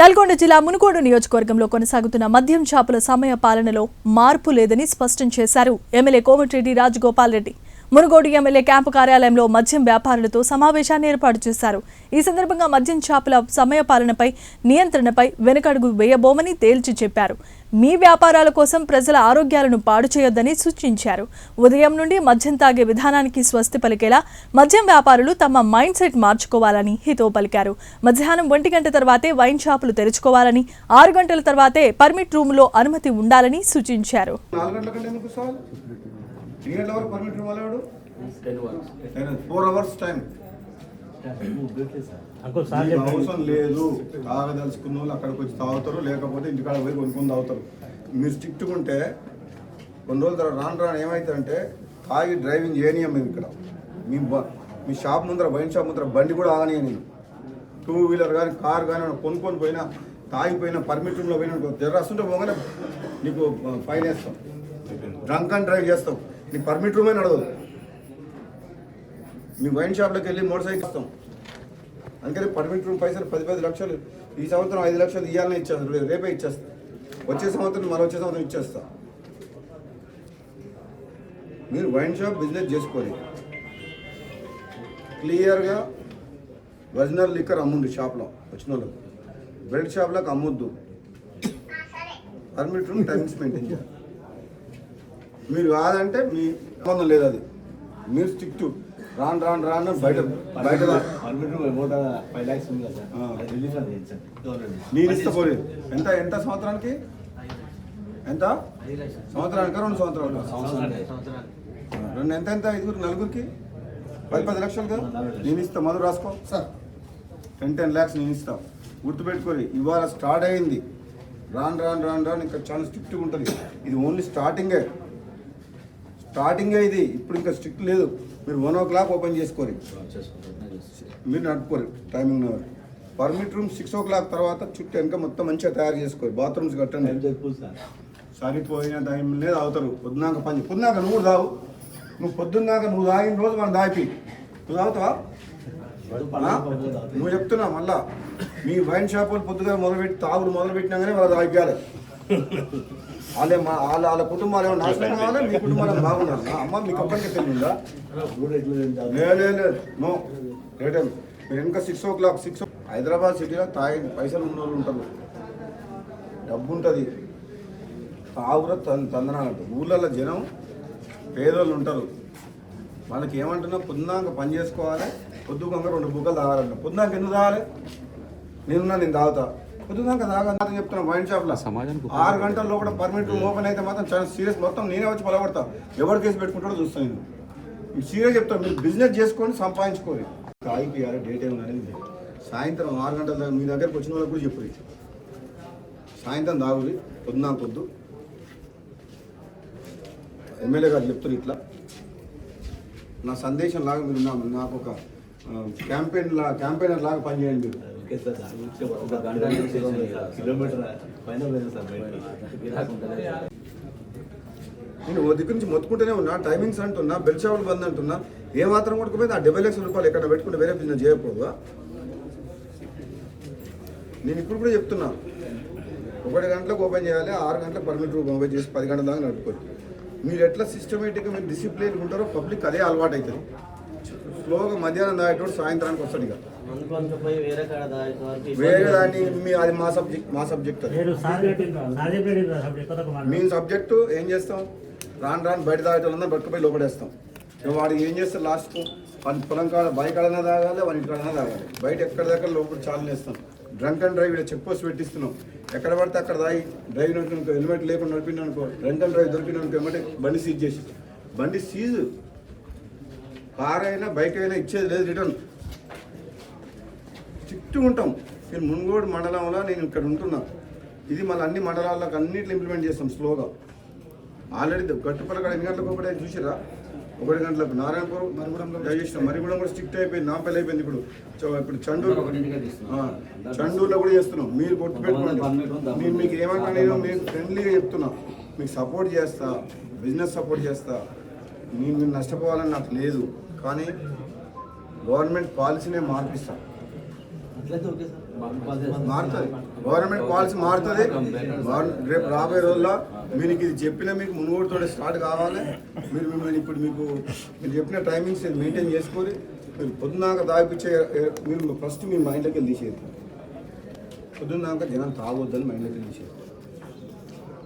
నల్గొండ జిల్లా మునుగోడు నియోజకవర్గంలో కొనసాగుతున్న మద్యం షాపుల సమయ పాలనలో మార్పు లేదని స్పష్టం చేశారు. MLA Komatireddy Rajagopal Reddy. Munugodu MLA camp కార్యాలయంలో మద్యం వ్యాపారులతో సమావేశాన్ని ఏర్పాటు చేశారు. ఈ సందర్భంగా మద్యం షాపుల సమయ పాలనపై నియంత్రణపై వెనుకడుగు వేయబోమని తేల్చి చెప్పారు. మీ వ్యాపారాల కోసం ప్రజల ఆరోగ్యాలను పాడు చేయొద్దని సూచించారు. ఉదయం నుండి మద్యం తాగే విధానానికి స్వస్తి పలికేలా మద్యం వ్యాపారులు తమ మైండ్ సెట్ మార్చుకోవాలని హితో పలికారు. మధ్యాహ్నం ఒంటి గంట తర్వాతే వైన్ షాపులు తెరుచుకోవాలని ఆరు గంటల తర్వాతే పర్మిట్ రూమ్లో అనుమతి ఉండాలని సూచించారు. ఎన్ని గంటల వరకు పర్మిట్ వాళ్ళాడు ఫోర్ అవర్స్ టైం అవసరం లేదు. తాగదలుచుకున్న వాళ్ళు అక్కడికి వచ్చి తాగుతారు లేకపోతే ఇంటికాడ పోయి కొనుక్కొని తాగుతారు. మీరు స్ట్రిక్ట్గా ఉంటే కొన్ని రోజుల తర్వాత రాను రాను ఏమవుతుందంటే తాగి డ్రైవింగ్ చేయనీయం మేము ఇక్కడ. మీ బ మీ షాప్ ముందర వైన్ షాప్ ముందర బండి కూడా ఆగనీయ నేను. టూ వీలర్ కానీ కార్ కానీ కొనుక్కొని పోయినా తాగిపోయినా పర్మిట్ రూమ్లో పోయినా జర వస్తుంటే పోగానే నీకు ఫైన్ వేస్తాం. డ్రంక్ అండ్ డ్రైవ్ చేస్తాం. నీ పర్మిట్ రూమే నడవదు మీ వైన్ షాప్లోకి వెళ్ళి మోటార్ సైకిల్ ఇస్తాం. అందుకని పర్మిట్ రూమ్ పైసలు పది పది లక్షలు ఈ సంవత్సరం ఐదు లక్షలు ఇవ్వాలని ఇచ్చేస్తాను రేపే ఇచ్చేస్తా. వచ్చే సంవత్సరం మరో వచ్చే సంవత్సరం ఇచ్చేస్తా. మీరు వైన్ షాప్ బిజినెస్ చేసుకోవాలి క్లియర్గా ఒరిజినల్ లిక్కర్ అమ్ముంది షాప్లో వచ్చిన వాళ్ళకు బెల్ట్ షాప్లకు అమ్మొద్దు. పర్మిట్ రూమ్ టైమింగ్స్ మెయింటైన్ చేయాలి మీరు కాదంటే మీ సంబంధం లేదు అది. మీరు స్టిక్ టు రాను రాను రాను బయట బయట నేను ఇస్తా పోలే ఎంత ఎంత సంవత్సరానికి? ఎంత? సంవత్సరానికి రెండు సంవత్సరాలు రెండు ఎంత ఎంత ఐదుగురు? నలుగురికి? పది పది లక్షలు కదా నేను ఇస్తా మధు రాసుకో. సార్. టెన్ టెన్ ల్యాక్స్ నేను ఇస్తా. గుర్తుపెట్టుకోరి ఇవాళ స్టార్ట్ అయింది. రాను రాను రాను రాను ఇంకా చాలా స్ట్రిక్ట్గా ఉంటుంది. ఇది ఓన్లీ స్టార్టింగే స్టార్టింగే ఇది ఇప్పుడు ఇంకా స్ట్రిక్ట్ లేదు. మీరు వన్ ఓ క్లాక్ ఓపెన్ చేసుకోరి మీరు నడుపుకోరు timing permit room six o'clock తర్వాత చుట్టూ వెనక మొత్తం మంచిగా తయారు చేసుకోరు. బాత్రూమ్స్ కట్టండి. సరిపోయిన టైం లేదు అవుతారు. పొద్దున్నాక పని పొద్దున్నాక నువ్వు తాగు. నువ్వు పొద్దున్నాక నువ్వు తాగిన రోజు మనం దాపి నువ్వు తాగుతావా? నువ్వు చెప్తున్నా మళ్ళా. మీ వైన్ షాప్ వాళ్ళు పొద్దుగా మొదలుపెట్టి తాగుడు మొదలు పెట్టినాగానే వాళ్ళు తాగాలి వాళ్ళే మా వాళ్ళ వాళ్ళ కుటుంబాలు ఏమో నాశనం కావాలి మీ కుటుంబాలు బాగుండాలి అమ్మ మీకు ఒక్కరికి తెలియదా? లేదు నో. రేటే మీరు ఇంకా six o'clock six Hyderabad సిటీలో తాగి పైసలు ఉన్న వాళ్ళు ఉంటారు. డబ్బు ఉంటుంది తాగుర తందనాలంట. ఊళ్ళల్లో జనం పేదోళ్ళు ఉంటారు. వాళ్ళకి ఏమంటున్నా పొద్దున్నాక పని చేసుకోవాలి పొద్దుకంగా రెండు బుక్కలు తాగాలంట. పొద్దున్నాక ఎందుకు తాగాలి? నేనున్నా నేను తాగుతా. పొద్దున్నాక తాగాలని చెప్తున్నా వైన్ షాప్లో ఆరు గంటల లోపల పర్మిట్ ఓపెన్ అయితే మాత్రం చాలా సీరియస్ మొత్తం నేనే వచ్చి పొలగొడతా. ఎవరు కేసు పెట్టుకుంటాడో చూస్తాను నేను. సీరియస్ చెప్తాను మీరు బిజినెస్ చేసుకొని సంపాదించుకోవాలి తాగిపోయాలి డే టైం అనేది. సాయంత్రం ఆరు గంటల దాకా మీ దగ్గరకు వచ్చిన వాళ్ళకి కూడా చెప్పు సాయంత్రం తాగురి పొద్దున పొద్దు. ఎమ్మెల్యే గారు చెప్తారు ఇట్లా. నా సందేశం లాగా మీరు నాకు ఒక క్యాంపెయిన్ లా క్యాంపెయినర్ లాగా పనిచేయండి మీరు. Okay sir. దాని గురించి ఒక గంట కిలోమీటర్ పైన పోయింది సార్ బయట. నేను ఓ దిక్కు నుంచి మొత్తుకుంటూనే ఉన్నా టైమింగ్స్ అంటున్నా బెల్ షాపులు బంద్ అంటున్నా ఏ మాత్రం కొట్టుకుపోయింది ఆ డెబ్బై లక్షల రూపాయలు ఎక్కడ పెట్టుకుంటే వేరే బిజినెస్ చేయకూడదా నేను ఇప్పుడు కూడా చెప్తున్నా ఒకటి గంటలకు ఓపెన్ చేయాలి ఆరు గంటలకు పర్మిట్ రూమ్ ఓపెన్ చేసి పది గంటల దాకా నడుపుకోవచ్చు మీరు ఎట్లా సిస్టమేటిక్గా మీరు డిసిప్లిన్ ఉంటారో పబ్లిక్ అదే అలవాటు అవుతుంది స్లోగా మధ్యాహ్నం దాగేటోడు సాయంత్రానికి వస్తాడు ఇక. వేరే దాన్ని మీ అది మా సబ్జెక్ట్ మా సబ్జెక్ట్ మీ సబ్జెక్టు ఏం చేస్తాం? రాను రాను బయట తాగేటోళ్ళందరూ పట్టుకుపోయి లోపడేస్తాం. ఇక వాడు ఏం చేస్తారు లాస్ట్కు వాడి పొలం కాడ బైక్ కాడనే తాగాలి వాడి ఇంటి కాడనే తాగాలి. బయట ఎక్కడ దగ్గర లోపల చాలా వేస్తాం drunk and drive check post పెట్టిస్తున్నాం. ఎక్కడ పడితే అక్కడ తాగి డ్రైవ్ నడిపినుకో హెల్మెట్ లేకుండా నడిపిన అనుకో డ్రంక్ అండ్ డ్రైవ్ దొరికిన అనుకో ఏమంటే బండి సీజ్ చేసి బండి సీజ్ కార్ అయినా బైక్ అయినా ఇచ్చేది లేదు రిటర్న్ స్ట్రిక్ట్గా ఉంటాం. నేను మున్గోడు మండలంలో నేను ఇక్కడ ఉంటున్నా. ఇది మళ్ళీ అన్ని మండలాలకు అన్నింటిలో ఇంప్లిమెంట్ చేస్తాం స్లోగా ఆల్రెడీ గట్టుపల్ల ఎన్ని గంటలకు ఒకటే చూసిరా ఒకటి గంటలకు. నారాయణపురం మరిగూడెం చేసినాం మరిగూడెం కూడా స్ట్రిక్ట్ అయిపోయింది. నాంపల్లి అయిపోయింది ఇప్పుడు. ఇప్పుడు చండూరు చండూరులో కూడా చేస్తున్నాం. మీరు గుర్తు పెట్టుకోండి. నేను మీకు ఏమంటా నేను మీకు ఫ్రెండ్లీగా చెప్తున్నా. మీకు సపోర్ట్ చేస్తా. బిజినెస్ సపోర్ట్ చేస్తా. నేను మీరు నష్టపోవాలని నాకు లేదు. కానీ గవర్నమెంట్ పాలసీనే మార్పిస్తా. అట్లయితే ఓకే సార్ మారుతుంది గవర్నమెంట్ పాలసీ మారుతుంది. రేపు రాబోయే రోజుల్లో మీరు ఇది చెప్పిన మీకు మునుగోడుతో స్టార్ట్ కావాలి. మీరు మిమ్మల్ని ఇప్పుడు మీకు మీరు చెప్పిన టైమింగ్స్ మెయింటైన్ చేసుకొని మీరు పొద్దున్నాక దాగిపించే మీరు ఫస్ట్ మీ మైండ్లోకి వెళ్ళి తీసేది పొద్దున్నాక జనం తాగొద్దని మైండ్లోకి వెళ్ళి తీసేది